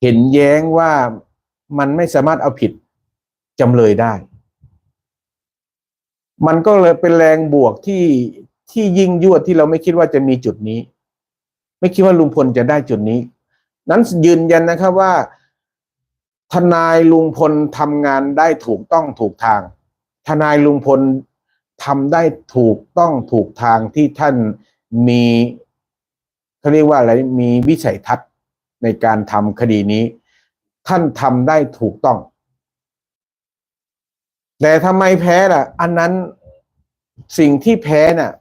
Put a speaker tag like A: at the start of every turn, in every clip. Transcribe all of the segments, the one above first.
A: เห็นแย้งว่ามันไม่สามารถเอาผิดจำเลยได้ มันก็เลยเป็นแรงบวกที่ที่ยิ่งยวดที่เราไม่คิดว่าจะมีจุดนี้ ไม่คิดว่าลุงพลจะได้จุดนี้ นั้นยืนยันนะครับว่า ทนายลุงพลทำงานได้ถูกต้องถูกทาง ทนายลุงพลทำได้ถูกต้องถูกทางที่ท่านมีเขาเรียกว่าอะไรมีวิสัยทัศน์ ในการทำคดีนี้ ท่านทำได้ถูกต้อง แต่ทำไมแพ้ล่ะ อันนั้นสิ่งที่แพ้น่ะ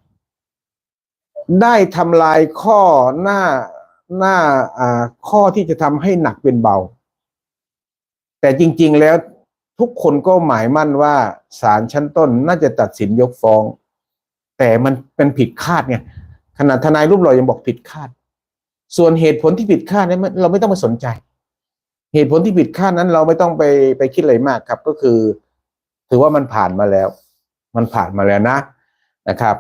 A: ได้ทำลายข้อหน้าหน้าอ่าข้อที่จะทำให้หนักเป็นเบา แต่จริง ๆแล้วทุกคนก็หมายมั่นว่าศาลชั้นต้นน่าจะตัดสินยกฟ้อง แต่มันเป็นผิดคาดไงขนาดทนายรูปหล่อยังบอกผิดคาด ส่วนเหตุผลที่ผิดคาดนี่ยมันเราไม่ต้องไปสนใจ เหตุผลที่ผิดคาดนั้นเราไม่ต้องไปไปคิดอะไรมากครับ ก็คือ ถือว่ามันผ่านมาแล้ว มันผ่านมาแล้วนะนะครับ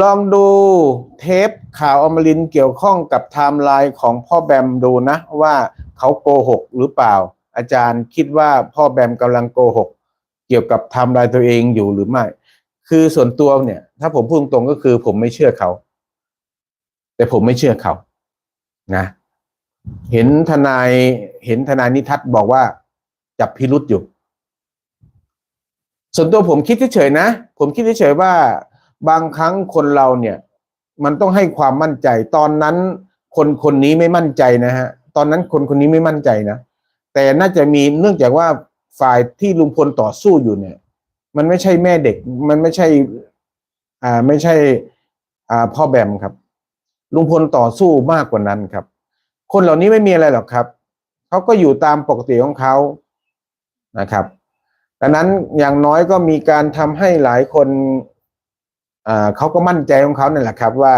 A: ลองดูเทปข่าวอมรินเกี่ยวข้องกับไทม์ไลน์ของพ่อแบมดูนะ ว่าเขาโกหกหรือเปล่า อาจารย์คิดว่าพ่อแบมกำลังโกหก เกี่ยวกับไทม์ไลน์ตัวเองอยู่หรือไม่ คือส่วนตัวเนี่ย ถ้าผมพูดตรงก็คือผมไม่เชื่อเขา แต่ผมไม่เชื่อเขานะ เห็นทนายเห็นทนายนิทัศน์บอกว่าจับพิรุษอยู่ ส่วนตัวผมคิดเฉยๆนะ ผมคิดเฉยๆว่า บางครั้งคนเราเนี่ย มันต้องให้ความมั่นใจ ตอนนั้นคนคนนี้ไม่มั่นใจนะฮะ ตอนนั้นคนคนนี้ไม่มั่นใจนะ แต่น่าจะมีเนื่องจากว่าฝ่ายที่ลุงพลต่อสู้อยู่เนี่ย มันไม่ใช่แม่เด็ก มันไม่ใช่ อ่าไม่ใช่ อ่าพ่อแบมครับ ลุงพลต่อสู้มากกว่านั้นครับ คนเหล่านี้ไม่มีอะไรหรอกครับเขาก็อยู่ตามปกติของเขานะครับดังนั้นอย่างน้อยก็มีการทำให้หลายคนเขาก็มั่นใจของเขาเนั่นแหละครับ ว่า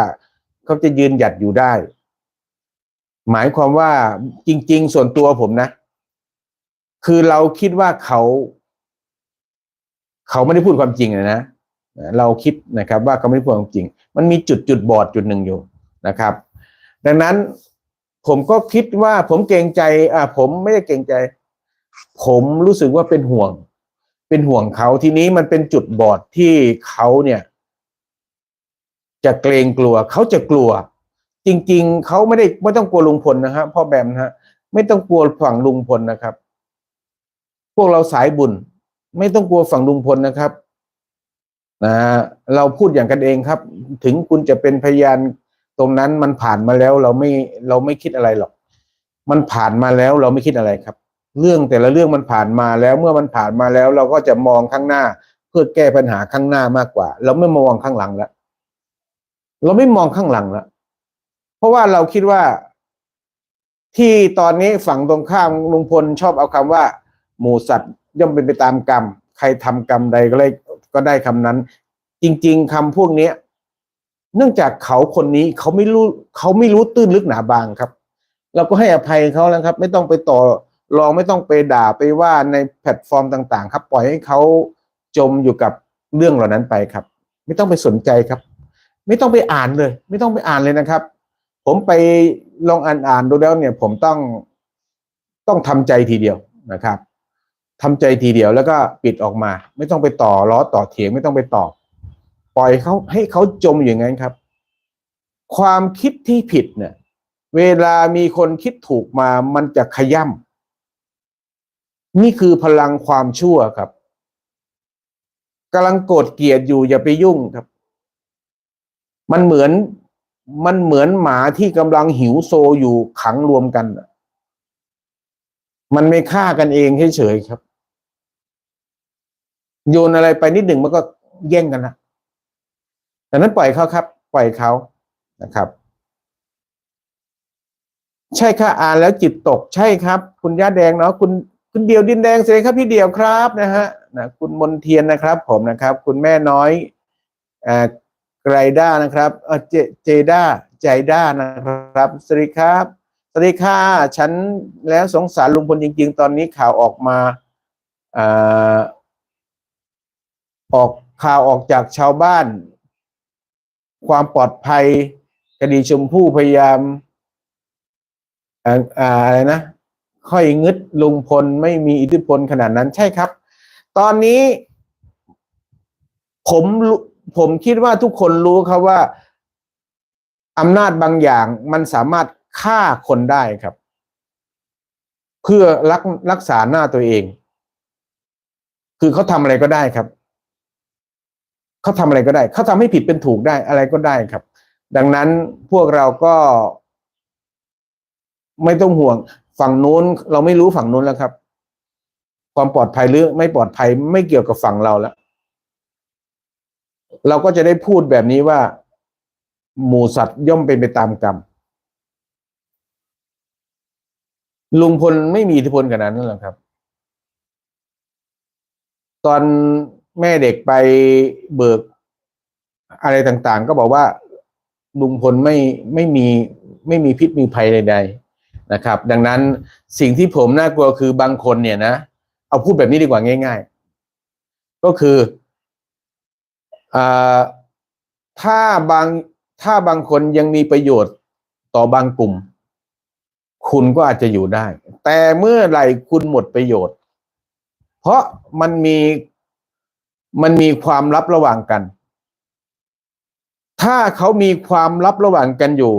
A: เขาจะยืนหยัดอยู่ได้ หมายความว่าจริง ๆ ส่วนตัวผมนะ คือเราคิดว่าเขาเขาไม่ได้พูดความจริงนะเราคิดนะครับ ว่าเขาไม่ได้พูดความจริง มันมีจุดจุดบอดจุดหนึ่งอยู่ นะครับ ดังนั้นผมก็คิดว่าผมเกรงใจอ่าผมไม่ได้เกรงใจ ผมรู้สึกว่าเป็นห่วง เป็นห่วงเขาทีนี้มันเป็นจุดบอดที่เขาเนี่ย จะเกรงกลัว เขาจะกลัว จริง ๆเขาไม่ได้ไม่ต้องกลัวลุงพลนะฮะพ่อแบมนะฮะไม่ต้องกลัวฝั่งลุงพลนะครับ พวกเราสายบุญ ไม่ต้องกลัวฝั่งลุงพลนะครับนะเราพูดอย่างกันเองครับ ถึงคุณจะเป็นพยาน ตรงนั้นมันผ่านมาแล้วเราไม่เราไม่คิดอะไรหรอก มันผ่านมาแล้วเราไม่คิดอะไรครับ เรื่องแต่ละเรื่องมันผ่านมาแล้วเมื่อมันผ่านมาแล้วเราก็จะมองข้างหน้า เพื่อแก้ปัญหาข้างหน้ามากกว่า เราไม่มองข้างหลังแล้วเราไม่มองข้างหลังแล้วเพราะว่าเราคิดว่า ที่ตอนนี้ฝั่งตรงข้ามลุงพลชอบเอาคำว่า หมูสัตว์ย่อมเป็นไปตามกรรม ใครทำกรรมใดก็เลยก็ได้คำนั้น จริง ๆคำพวกเนี้ย เนื่องจากเขาคนนี้เขาไม่รู้เขาไม่รู้ตื้นลึกหนาบางครับ เราก็ให้อภัยเขาแล้วครับ ไม่ต้องไปต่อรองไม่ต้องไปด่าไปว่าในแพลตฟอร์มต่าง ๆ ครับ ปล่อยให้เขาจมอยู่กับเรื่องเหล่านั้นไปครับ ไม่ต้องไปสนใจครับ ไม่ต้องไปอ่านเลย ไม่ต้องไปอ่านเลยนะครับ ผมไปลองอ่านอ่านดูแล้วเนี่ย ผมต้องต้องทำใจทีเดียวนะครับทำใจทีเดียวแล้วก็ปิดออกมา ไม่ต้องไปต่อล้อต่อเถียงไม่ต้องไปตอบ ปล่อยเขาให้เขาจมอย่างนั้นครับ ความคิดที่ผิดเนี่ย เวลามีคนคิดถูกมามันจะขย่ำนี่คือพลังความชั่วครับกำลังโกรธเกลียดอยู่อย่าไปยุ่งครับ มันเหมือนมันเหมือนหมาที่กำลังหิวโซอยู่ขังรวมกัน มันไม่ฆ่ากันเองเฉยๆครับ โยนอะไรไปนิดหนึ่งมันก็แย่งกันนะ ดังนั้นปล่อยเขาครับ ปล่อยเขานะครับ ใช่ค่ะอ่านแล้วจิตตกใช่ครับ คุณย่าแดงเนาะคุณคุณเดียวดินแดงเสียครับพี่เดียวครับนะฮะนะคุณมนเทียนนะครับ ผมนะครับ คุณแม่น้อยอ่าไกรด้านะครับเออเจเจด้าใจด้านะครับสวัสดีครับสวัสดีค่ะฉันแล้วสงสารลุงพลจริง ๆ ตอนนี้ข่าวออกมาอ่าออกข่าวออกจากชาวบ้าน ความปลอดภัยคดีชมพู่พยายามอ่าอ่าอะไรนะ ค่อยงึดลุงพลไม่มีอิทธิพลขนาดนั้นใช่ครับ ตอนนี้ ผมผมคิดว่าทุกคนรู้ครับว่าอำนาจบางอย่างมันสามารถฆ่าคนได้ครับ เพื่อรักรักษาหน้าตัวเอง คือเขาทำอะไรก็ได้ครับ เขาทำอะไรก็ได้ เขาทำให้ผิดเป็นถูกได้อะไรก็ได้ครับ ดังนั้นพวกเราก็ ไม่ต้องห่วง ฝั่งนู้น เราไม่รู้ฝั่งนู้นแล้วครับ ความปลอดภัยหรือไม่ปลอดภัยไม่เกี่ยวกับฝั่งเราแล้วเราก็จะได้พูดแบบนี้ว่า หมูสัตว์ย่อมเป็นไปตามกรรมลุงพลไม่มีอิทธิพลขนาดนั้นหรอกครับ ตอน แม่เด็กไปเบิกอะไรต่างๆ ก็บอกว่าลุงพลไม่ไม่มีไม่มีพิษมีภัยใด ๆนะครับ ดังนั้นสิ่งที่ผมน่ากลัวคือบางคนเนี่ยนะเอาพูดแบบนี้ดีกว่าง่าย ๆ ก็คืออถ้าบางถ้าบางคนยังมีประโยชน์ต่อบางกลุ่ม คุณก็อาจจะอยู่ได้ แต่เมื่อไหร่คุณหมดประโยชน์ เพราะมันมี มันมีความลับระหว่างกัน ถ้าเขามีความลับระหว่างกันอยู่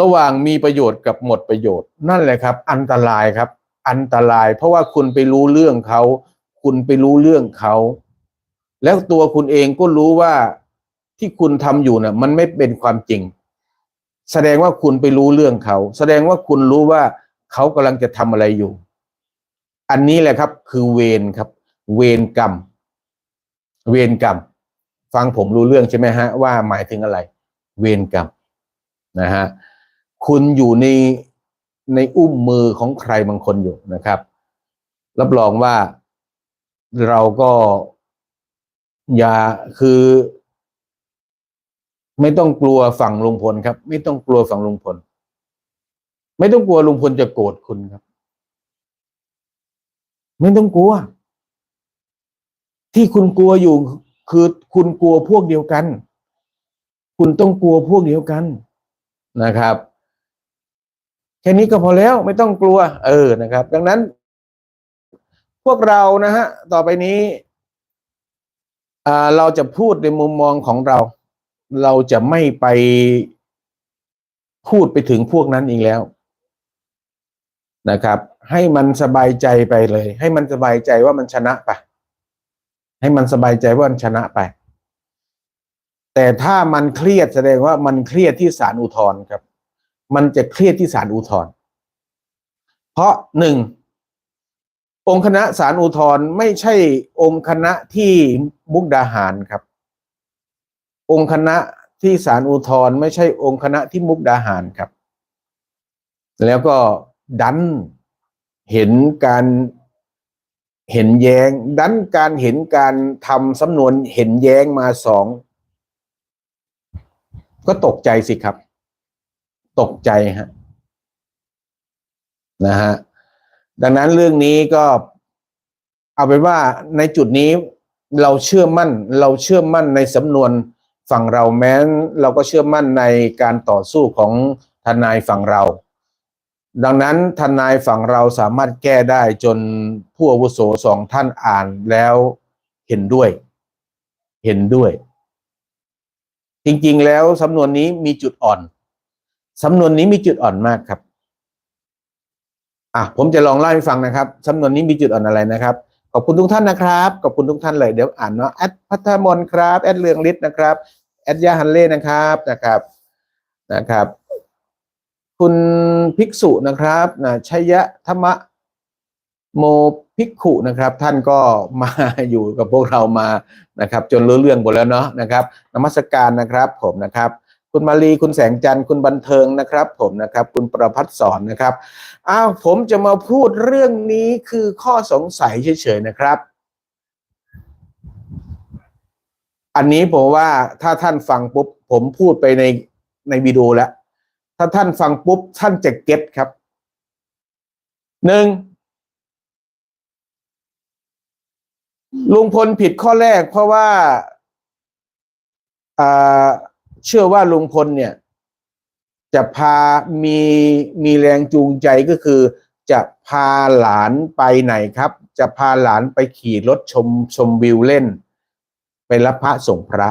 A: ระหว่างมีประโยชน์กับหมดประโยชน์ นั่นแหละครับ อันตรายครับ อันตราย เพราะว่าคุณไปรู้เรื่องเขา คุณไปรู้เรื่องเขา แล้วตัวคุณเองก็รู้ว่าที่คุณทำอยู่น่ะ มันไม่เป็นความจริง แสดงว่าคุณไปรู้เรื่องเขา แสดงว่าคุณรู้ว่าเขากำลังจะทำอะไรอยู่ อันนี้แหละครับ คือเวรครับ เวรกรรม เวรกรรม ฟังผมรู้เรื่องใช่ไหมฮะว่าหมายถึงอะไร เวรกรรมนะฮะคุณอยู่ในในอุ้มมือของใครบางคนอยู่นะครับ รับรองว่าเราก็อย่าคือ ไม่ต้องกลัวฝั่งลุงพลครับ ไม่ต้องกลัวฝั่งลุงพล ไม่ต้องกลัวลุงพลจะโกรธคุณครับ ไม่ต้องกลัว ที่คุณกลัวอยู่คือคุณกลัวพวกเดียวกัน คุณต้องกลัวพวกเดียวกันนะครับแค่นี้ก็พอแล้วไม่ต้องกลัว เออนะครับ ดังนั้น พวกเรานะฮะต่อไปนี้เราจะพูดในมุมมองของเรา เราจะไม่ไปพูดไปถึงพวกนั้นอีกแล้วนะครับ ให้มันสบายใจไปเลย ให้มันสบายใจว่ามันชนะไป ให้มันสบายใจว่ามันชนะไป แต่ถ้ามันเครียดแสดงว่ามันเครียดที่ศาลอุทธรณ์ครับ มันจะเครียดที่ศาลอุทธรณ์เพราะหนึ่งองค์คณะศาลอุทธรณ์ไม่ใช่องค์คณะที่มุกดาหารครับ องค์คณะที่ศาลอุทธรณ์ไม่ใช่องค์คณะที่มุกดาหารครับ แล้วก็ดันเห็นการ เห็นแย้งดันการเห็นการทำสำนวนเห็นแย้งมาสอง ก็ตกใจสิครับ ตกใจฮะนะฮะดังนั้นเรื่องนี้ก็ เอาเป็นว่าในจุดนี้เราเชื่อมั่น เราเชื่อมั่นในสำนวนฝั่งเราแม้นเราก็เชื่อมั่นในการต่อสู้ของทนายฝั่งเรา ดังนั้นทนายฝั่งเราสามารถแก้ได้จนผู้อาวุโสสองท่านอ่านแล้วเห็นด้วย เห็นด้วย จริงๆ แล้วสำนวนนี้มีจุดอ่อน สำนวนนี้มีจุดอ่อนมากครับ อะผมจะลองเล่าให้ฟังนะครับ สำนวนนี้มีจุดอ่อนอะไรนะครับ ขอบคุณทุกท่านนะครับ ขอบคุณทุกท่านเลยเดี๋ยวอ่านเนาะแอดพัทมนครับ แอดเรืองฤทธิ์นะครับ แอดยาฮันเล่นะครับ นะครับ นะครับ คุณภิกษุนะครับนะชัยะธรรมะโมภิกขุนะครับ ท่านก็มาอยู่กับพวกเรามานะครับ จนรู้เรื่องหมดแล้วเนาะนะครับนมัสการนะครับผมนะครับ คุณมาลีคุณแสงจันทร์คุณบันเทิงนะครับ ผมนะครับ คุณประพัฒสอนนะครับอ้าวผมจะมาพูดเรื่องนี้คือข้อสงสัยเฉยๆนะครับ อันนี้ผมว่าถ้าท่านฟังปุ๊บผมพูดไปในในวิดีโอแล้ว ถ้าท่านฟังปุ๊บ ท่านจะเก็ตครับหนึ่งลุงพลผิดข้อแรก เพราะว่าเชื่อว่าลุงพลเนี่ยจจะพามีมีแรงจูงใจก็คือ จะพาหลานไปไหนครับ จะพาหลานไปขี่รถชมชมวิวเล่น ไปรับพระส่งพระ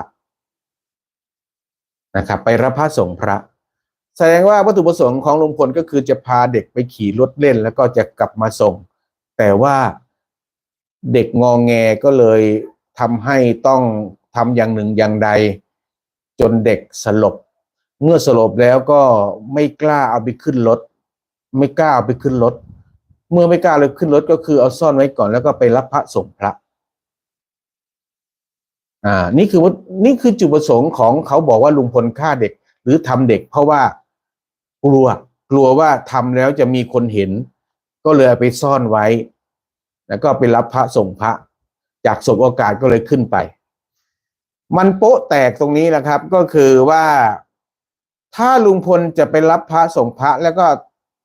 A: นะครับ ไปรับพระส่งพระ แสดงว่าวัตถุประสงค์ของลุงพลก็คือจะพาเด็กไปขี่รถเล่น แล้วก็จะกลับมาส่ง แต่ว่าเด็กงองแงก็เลยทำให้ต้องทำอย่างหนึ่งอย่างใด จนเด็กสลบ เมื่อสลบแล้วก็ไม่กล้าเอาไปขึ้นรถ ไม่กล้าเอาไปขึ้นรถ เมื่อไม่กล้าเลยขึ้นรถก็คือเอาซ่อนไว้ก่อนแล้วก็ไปรับพระส่งพระอ่านี่คือนี่คือจุดประสงค์ของเขาบอกว่าลุงพลฆ่าเด็กหรือทำเด็กเพราะว่า กลัวกลัวว่าทำแล้วจะมีคนเห็น ก็เลยไปซ่อนไว้ แล้วก็ไปรับพระส่งพระ จากสบโอกาสก็เลยขึ้นไป มันโป๊ะแตกตรงนี้แหละครับ ก็คือว่าถ้าลุงพลจะไปรับพระส่งพระ แล้วก็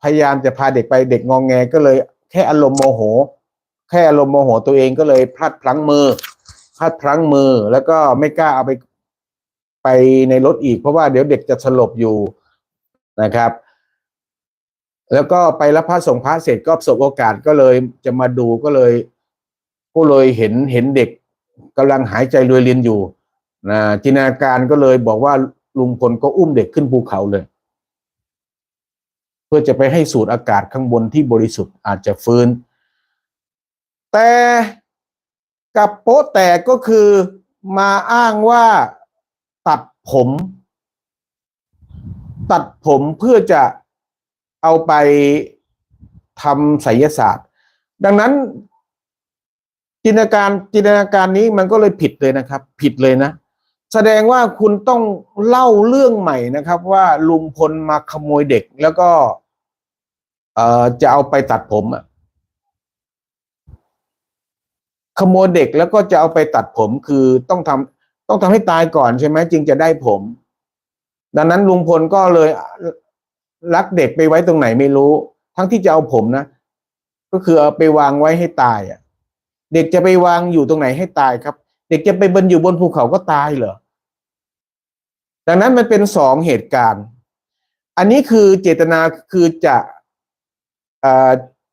A: พยายามจะพาเด็กไปเด็กงองแงก็เลย แค่อารมณ์โมโห แค่อารมณ์โมโหตัวเองก็เลยพลัดพลั้งมือพลัดพลั้งมือแล้วก็ไม่กล้าเอาไปไปในรถอีกเพราะว่าเดี๋ยวเด็กจะสลบอยู่ นะครับ แล้วก็ไปรับพระส่งพระเสร็จก็สบโอกาสก็เลยจะมาดูก็เลย ก็เลยเห็นเห็นเด็กกำลังหายใจรวยรินอยู่นะจินตนาการก็เลยบอกว่าลุงพลก็อุ้มเด็กขึ้นภูเขาเลย เพื่อจะไปให้สูดอากาศข้างบนที่บริสุทธิ์อาจจะฟื้น แต่กับโป๊ะแตกก็คือมาอ้างว่าตัดผม ตัดผมเพื่อจะเอาไปทำไสยศาสตร์ ดังนั้น จินตนาการจินตนาการนี้มันก็เลยผิดเลยนะครับ ผิดเลยนะ แสดงว่าคุณต้องเล่าเรื่องใหม่นะครับ ว่าลุงพลมาขโมยเด็กแล้วก็ เอ่อจะเอาไปตัดผมอะขโมยเด็กแล้วก็จะเอาไปตัดผมคือต้องทำต้องทำให้ตายก่อนใช่ไหมจึงจะได้ผม ดังนั้นลุงพลก็เลยรักเด็กไปไว้ตรงไหนไม่รู้ ทั้งที่จะเอาผมนะ ก็คือเอาไปวางไว้ให้ตายอะ เด็กจะไปวางอยู่ตรงไหนให้ตายครับ เด็กจะไปบนอยู่บนภูเขาก็ตายเหรอ ดังนั้นมันเป็นสองเหตุการณ์ อันนี้คือเจตนาคือจะเอ่อ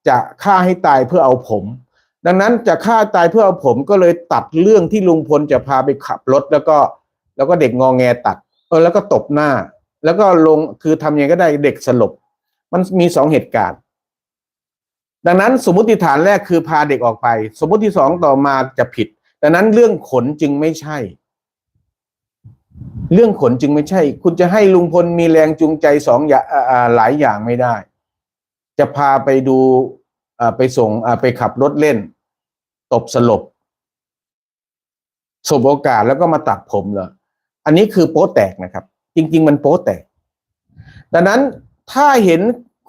A: จะฆ่าให้ตายเพื่อเอาผม ดังนั้นจะฆ่าตายเพื่อเอาผมก็เลยตัดเรื่องที่ลุงพลจะพาไปขับรถแล้วก็ แล้วก็เด็กงองแงตัด เออแล้วก็ตบหน้า แล้วก็ลงคือทำยังไงก็ได้เด็กสลบ มันมีสองเหตุการณ์ ดังนั้นสมมติฐานแรกคือพาเด็กออกไป สมมติสองต่อมาจะผิด ดังนั้นเรื่องขนจึงไม่ใช่ เรื่องขนจึงไม่ใช่ คุณจะให้ลุงพลมีแรงจูงใจสองอย่างหลายอย่างไม่ได้ จะพาไปดูไปส่งไปขับรถเล่น ตบสลบสบโอกาสแล้วก็มาตัดผมเหรอ อันนี้คือโป๊แตกนะครับ จริง ๆ มันโป๊แตก ดังนั้นถ้าเห็น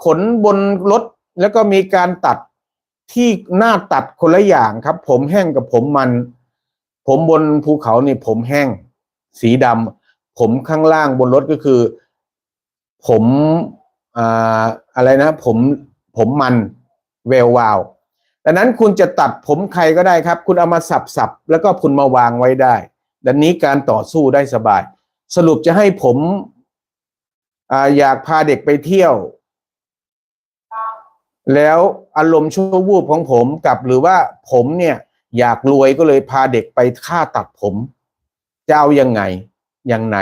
A: ขนบนรถแล้วก็มีการตัดที่หน้าตัดคนละอย่างครับ ผมแห้งกับผมมัน ผมบนภูเขานี่ผมแห้ง สีดำผมข้างล่างบนรถก็คือ ผมอ่าอะไรนะ ผมผมมันแวววาวดังนั้นคุณจะตัดผมใครก็ได้ครับ คุณเอามาสับสับแล้วก็คุณมาวางไว้ได้ ดังนี้การต่อสู้ได้สบาย สรุปจะให้ผมออยากพาเด็กไปเที่ยว แล้วอารมณ์ชั่ววูบของผมกับหรือว่าผมเนี่ยอยากรวยก็เลยพาเด็กไปฆ่าตัดผม จะเอายังไงอย่างไหน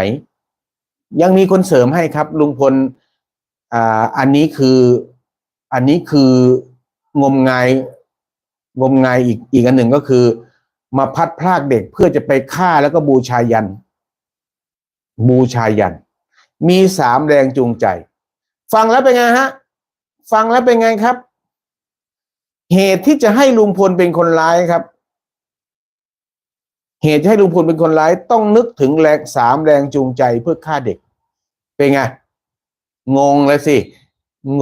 A: ยังมีคนเสริมให้ครับ ลุงพลอ่าอันนี้คืออันนี้คืองมงายงมงายอีกอีกอันหนึ่งก็คือ มาพัดพรากเด็กเพื่อจะไปฆ่าแล้วก็บูชายัน บูชายัน มีสามแรงจูงใจ ฟังแล้วเป็นไงฮะ ฟังแล้วเป็นไงครับ เหตุที่จะให้ลุงพลเป็นคนร้ายครับ เหตุให้ลุงพลเป็นคนร้าย ต้องนึกถึงแรงสามแรงจูงใจเพื่อฆ่าเด็ก เป็นไงงงแล้วสิ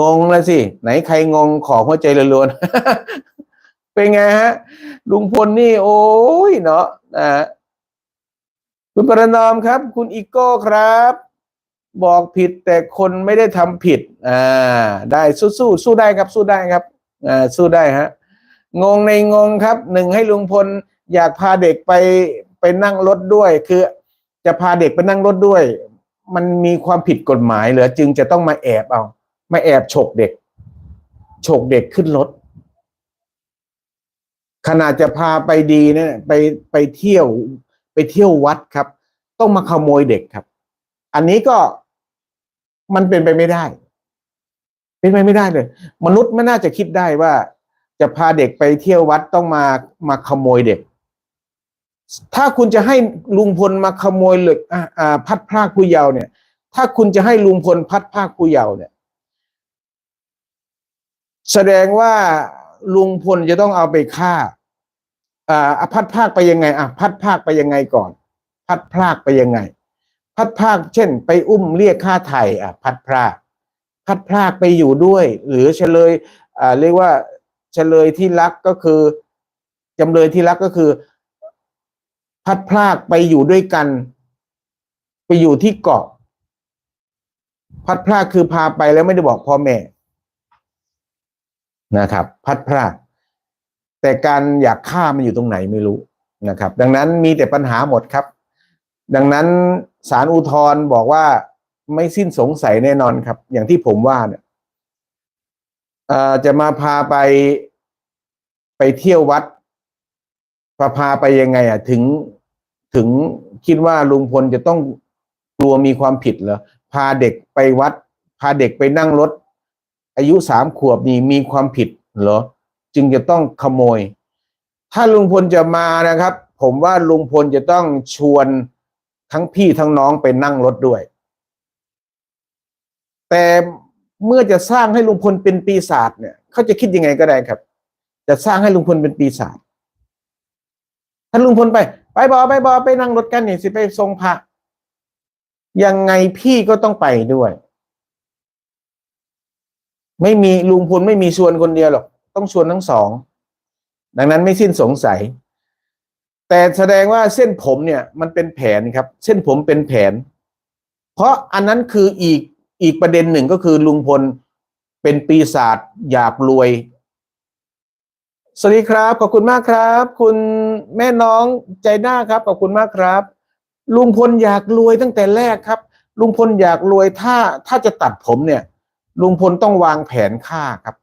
A: งงแล้วสิ ไหนใครงงขอหัวใจล้วนๆ เป็นไงฮะ ลุงพลนี่ โอ้ยเนาะนะฮะคุณประนอมครับ คุณอีโก้ครับ บอกผิดแต่คนไม่ได้ทำผิด อ่า ได้สู้สู้สู้ได้ครับ สู้ได้ครับอ่าสู้ได้ฮะงงในงงครับหนึ่งให้ลุงพลอยากพาเด็กไปไปนั่งรถด้วย คือจะพาเด็กไปนั่งรถด้วย มันมีความผิดกฎหมายเหรอจึงจะต้องมาแอบเอา มาแอบฉกเด็กฉกเด็กขึ้นรถ ขนาดจะพาไปดีเนี่ยไปไปเที่ยวไปเที่ยววัดครับ ต้องมาขโมยเด็กครับ อันนี้ก็มันเป็นไปไม่ได้ เป็นไปไม่ได้เลย มนุษย์ไม่น่าจะคิดได้ว่า จะพาเด็กไปเที่ยววัดต้องมามาขโมยเด็ก ถ้าคุณจะให้ลุงพลมาขโมยเหล็กอ่าพัดพรากผู้เยาว์เนี่ย ถ้าคุณจะให้ลุงพลพัดพรากผู้เยาว์เนี่ย แสดงว่า ลุงพลจะต้องเอาไปฆ่าอ่าพัดพรากไปยังไงอะพัดพรากไปยังไงก่อน พัดพรากไปยังไง พัดพรากเช่น ไปอุ้มเรียกค่าไถ่อะพัดพรากพัดพรากไปอยู่ด้วย หรือเฉลยอ่าเรียกว่าเฉลยที่รักก็คือจำเลยที่รักก็คือ พัดพรากไปอยู่ด้วยกัน ไปอยู่ที่เกาะ พัดพรากคือพาไปแล้วไม่ได้บอกพ่อแม่ นะครับ พัดพรากแต่การอยากฆ่ามันอยู่ตรงไหนไม่รู้นะครับ ดังนั้นมีแต่ปัญหาหมดครับ ดังนั้นศาลอุทธร์บอกว่าไม่สิ้นสงสัยแน่นอนครับ อย่างที่ผมว่าเนี่ยจะมาพาไปไปเที่ยววัดพาพาไปยังไงอะถึงถึงคิดว่าลุงพลจะต้องกลัวมีความผิดเหรอพาเด็กไปวัด พาเด็กไปนั่งรถ อายุสามขวบนี่มีความผิดเหรอ จึงจะต้องขโมย ถ้าลุงพลจะมานะครับ ผมว่าลุงพลจะต้องชวนทั้งพี่ทั้งน้องไปนั่งรถด้วย แต่เมื่อจะสร้างให้ลุงพลเป็นปีศาจเนี่ยเขาจะคิดยังไงก็ได้ครับ จะสร้างให้ลุงพลเป็นปีศาจถ้าลุงพลไป ไปบอไปบอไปนั่งรถกันนี่สิไปทรงพระยังไงพี่ก็ต้องไปด้วย ไม่มีลุงพลไม่มีชวนคนเดียวหรอกต้องชวนทั้งสอง ดังนั้นไม่สิ้นสงสัย แต่แสดงว่าเส้นผมเนี่ย มันเป็นแผนครับ เส้นผมเป็นแผน เพราะอันนั้นคืออีกอีกประเด็นหนึ่งก็คือลุงพลเป็นปีศาจอยากรวย สวัสดีครับ ขอบคุณมากครับ คุณแม่น้องใจหน้าครับ ขอบคุณมากครับ ลุงพลอยากรวยตั้งแต่แรกครับ ลุงพลอยากรวยถ้าถ้าจะตัดผมเนี่ย ลุงพลต้องวางแผนฆ่าครับ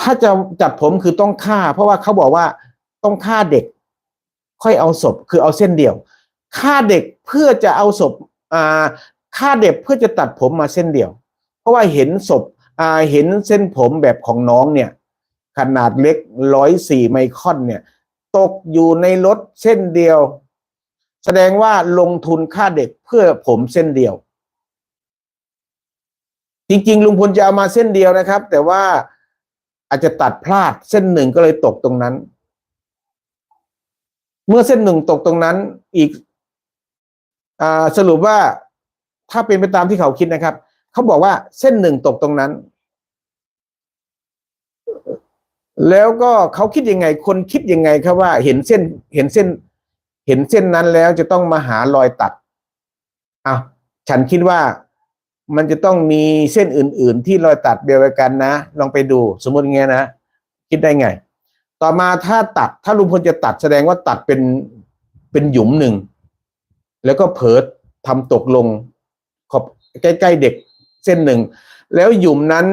A: ถ้าจะจัดผมคือต้องฆ่า เพราะว่าเขาบอกว่าต้องฆ่าเด็ก ค่อยเอาศพคือเอาเส้นเดียวฆ่าเด็กเพื่อจะเอาศพอ่าฆ่าเด็กเพื่อจะตัดผมมาเส้นเดียว เพราะว่าเห็นศพอ่าเห็นเส้นผมแบบของน้องเนี่ย ขนาดเล็กร้อยสี่ไมครอนเนี่ย ตกอยู่ในรถเส้นเดียว แสดงว่าลงทุนค่าเด็กเพื่อผมเส้นเดียว จริง ๆ ลุงพลจะเอามาเส้นเดียวนะครับ แต่ว่าอาจจะตัดพลาดเส้นหนึ่งก็เลยตกตรงนั้น เมื่อเส้นหนึ่งตกตรงนั้นอีกอสรุปว่าถ้าเป็นไปตามที่เขาคิดนะครับ เขาบอกว่าเส้นหนึ่งตกตรงนั้น แล้วก็เขาคิดยังไง คนคิดยังไงครับว่าเห็นเส้นเห็นเส้น เห็นเส้นนั้นแล้วจะต้องมาหารอยตัดอะฉันคิดว่า มันจะต้องมีเส้นอื่น ๆ ที่รอยตัดเดียวกันนะ ลองไปดูสมมติอย่างเงี้ยนะ คิดได้ไง ต่อมาถ้าตัดถ้าลุงพลจะตัดแสดงว่าตัดเป็นเป็นหยุมหนึ่ง แล้วก็เผลอทำตกลงขอบใกล้ ๆ เด็กเส้นหนึ่ง แล้วหยุมนั้น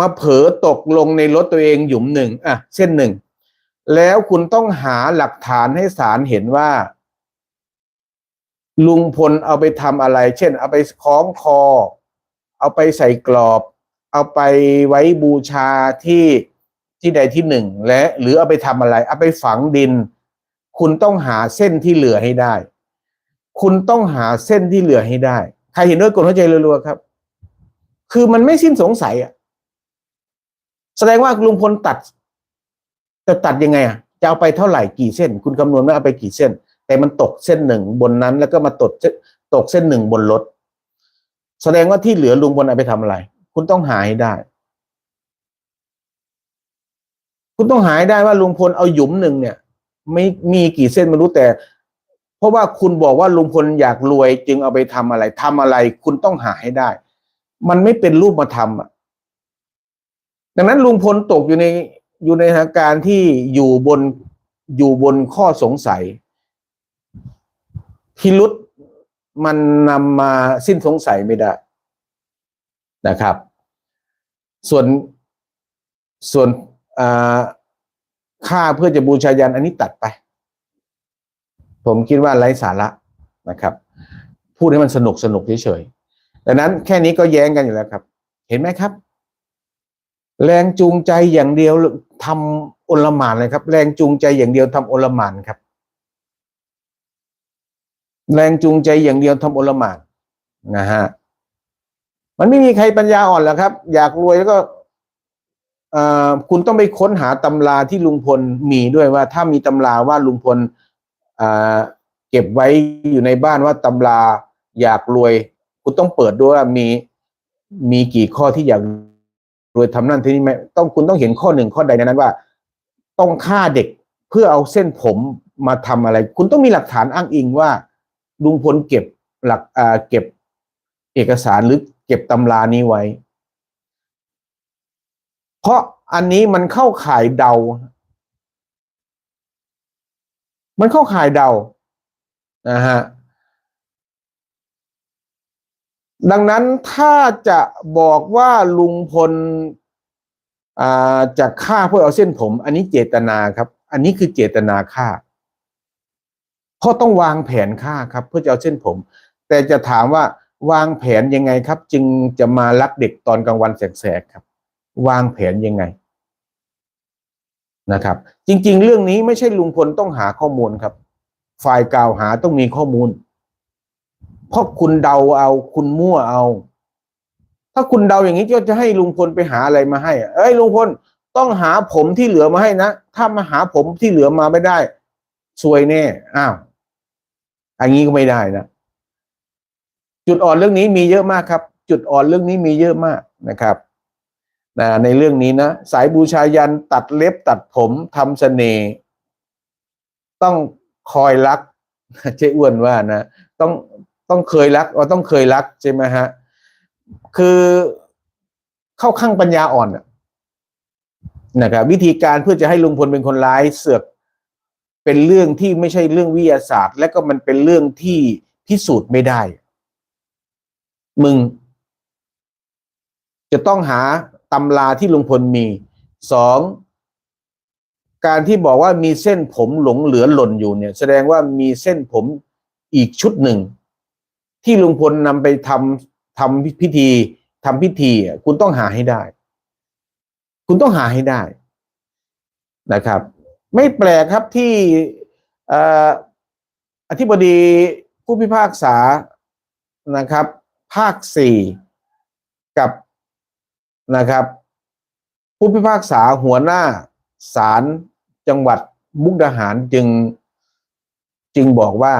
A: มาเผลอตกลงในรถตัวเองหยุมหนึ่งอะเส้นหนึ่ง แล้วคุณต้องหาหลักฐานให้ศาลเห็นว่า ลุงพลเอาไปทำอะไร เช่น เอาไปคล้องคอ เอาไปใส่กรอบ เอาไปไว้บูชาที่ที่ใดที่หนึ่ง และหรือเอาไปทำอะไร เอาไปฝังดิน คุณต้องหาเส้นที่เหลือให้ได้ คุณต้องหาเส้นที่เหลือให้ได้ ใครเห็นด้วยกดหัวใจรัวๆครับ คือมันไม่สิ้นสงสัยอะ แสดงว่าลุงพลตัดจะตัดยังไงอะจะเอาไปเท่าไหร่กี่เส้น คุณคำนวณว่าเอาไปกี่เส้น แต่มันตกเส้นหนึ่งบนนั้น แล้วก็มาตกตกเส้นหนึ่งบนรถ แสดงว่าที่เหลือลุงพลเอาไปทำอะไร คุณต้องหาให้ได้ คุณต้องหาให้ได้ว่าลุงพลเอาหยุมหนึ่งเนี่ย ไม่มีกี่เส้นไม่รู้แต่ เพราะว่าคุณบอกว่าลุงพลอยากรวย จึงเอาไปทำอะไรทำอะไร คุณต้องหาให้ได้ มันไม่เป็นรูปมาทำอะ ดังนั้นลุงพลตกอยู่ในอยู่ในสถานการณ์ที่อยู่บนอยู่บนข้อสงสัย พิรุษมันนำมาสิ้นสงสัยไม่ได้นะครับ ส่วนส่วนค่าเพื่อจะบูชายันอันนี้ตัดไป ผมคิดว่าไร้สาระนะครับ พูดให้มันสนุกสนุกเฉยๆดังนั้นแค่นี้ก็แย้งกันอยู่แล้วครับ เห็นไหมครับ แรงจูงใจอย่างเดียวทำโอลหมานเลยครับ แรงจูงใจอย่างเดียวทำโอลหมานครับ แรงจูงใจอย่างเดียวทำโอลหมานนะฮะมันไม่มีใครปัญญาอ่อนแล้วครับ อยากรวยแล้วก็คุณต้องไปค้นหาตำราที่ลุงพลมีด้วยว่า ถ้ามีตำราว่าลุงพลเก็บไว้อยู่ในบ้านว่าตำราอยากรวย คุณต้องเปิดด้วยว่ามีมีกี่ข้อที่อยากรวยทำนั่นที่นี่ไหมต้องคุณต้องเห็นข้อหนึ่งข้อใดในนั้นว่า ต้องฆ่าเด็กเพื่อเอาเส้นผมมาทำอะไร คุณต้องมีหลักฐานอ้างอิงว่า ลุงพลเก็บหลักอ่าเก็บเอกสารหรือเก็บตำรานี้ไว้ เพราะอันนี้มันเข้าข่ายเดา มันเข้าข่ายเดานะฮะดังนั้นถ้าจะบอกว่าลุงพลจะฆ่าเพื่อเอาเส้นผม อันนี้เจตนาครับ อันนี้คือเจตนาฆ่า เพราะต้องวางแผนฆ่าครับ เพื่อจะเอาเส้นผม แต่จะถามว่าวางแผนยังไงครับ จึงจะมาลักเด็กตอนกลางวันแสกๆครับ วางแผนยังไงนะครับ จริง ๆ เรื่องนี้ไม่ใช่ลุงพลต้องหาข้อมูลครับ ฝ่ายกล่าวหาต้องมีข้อมูลเพราะคุณเดาเอา คุณมั่วเอา ถ้าคุณเดาอย่างนี้ก็จะให้ลุงพลไปหาอะไรมาให้เอ้ยลุงพลต้องหาผมที่เหลือมาให้นะ ถ้ามาหาผมที่เหลือมาไม่ได้ซวยแน่อ้าว อันนี้ก็ไม่ได้นะ จุดอ่อนเรื่องนี้มีเยอะมากครับ จุดอ่อนเรื่องนี้มีเยอะมากนะครับนะในเรื่องนี้นะ สายบูชายันตัดเล็บตัดผมทำเสน่ห์ต้องคอยรัก เจ๊อ้วนว่านะ ต้องต้องเคยรักว่าต้องเคยรักใช่ไหมฮะคือเข้าข้างปัญญาอ่อนนะครับ วิธีการเพื่อจะให้ลุงพลเป็นคนร้ายเสือก เป็นเรื่องที่ไม่ใช่เรื่องวิทยาศาสตร์ และก็มันเป็นเรื่องที่พิสูจน์ไม่ได้ มึง จะต้องหาตำราที่ลุงพลมีสองการที่บอกว่ามีเส้นผมหลงเหลือหล่นอยู่เนี่ย แสดงว่ามีเส้นผมอีกชุดหนึ่ง ที่ลุงพลนำไปทำทำพิธีทำพิธีคุณต้องหาให้ได้ คุณต้องหาให้ได้นะครับ ไม่แปลกครับที่เอ่ออธิบดีผู้พิพากษานะครับ ภาคสี่กับนะครับ ผู้พิพากษาหัวหน้าศาลจังหวัดมุกดาหารจึงจึงบอกว่า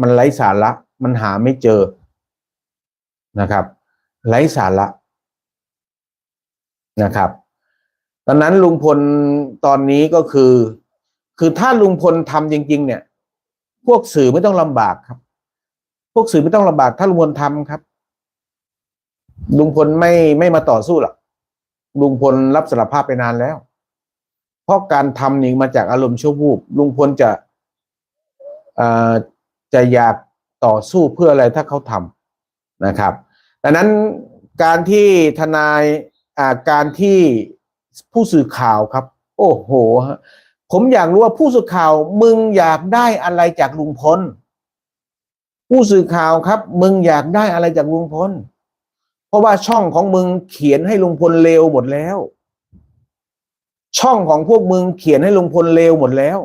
A: มันไร้สาระมันหาไม่เจอนะครับ ไร้สาระนะครับ ตอนนั้นลุงพลตอนนี้ก็คือ คือถ้าลุงพลทำจริง ๆ เนี่ย พวกสื่อไม่ต้องลำบากครับ พวกสื่อไม่ต้องลำบาก ถ้าลุงพลทำครับ ลุงพลไม่ไม่มาต่อสู้หรอกลุงพลรับสารภาพไปนานแล้ว เพราะการทำนี่มาจากอารมณ์ชั่ววูบลุงพลจะอ่าจะอยากต่อสู้เพื่ออะไรถ้าเขาทำนะครับ ดังนั้นการที่ทนายอ่าการที่ ผู้สื่อข่าวครับ โอ้โหฮะผมอยากรู้ว่าผู้สื่อข่าวมึงอยากได้อะไรจากลุงพลผู้สื่อข่าวครับ มึงอยากได้อะไรจากลุงพลเพราะว่าช่องของมึงเขียนให้ลุงพลเลวหมดแล้ว ช่องของพวกมึงเขียนให้ลุงพลเลวหมดแล้ว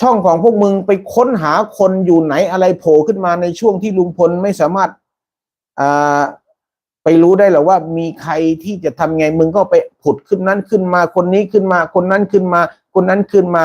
A: ช่องของพวกมึงไปค้นหาคนอยู่ไหนอะไรโผล่ขึ้นมาในช่วงที่ลุงพลไม่สามารถอ่า ไปรู้ได้หรอว่ามีใครที่จะทำไงมึงก็ไปผุดขึ้นนั้นขึ้นมาคนนี้ขึ้นมาคนนั้นขึ้นมาคนนั้นขึ้นมา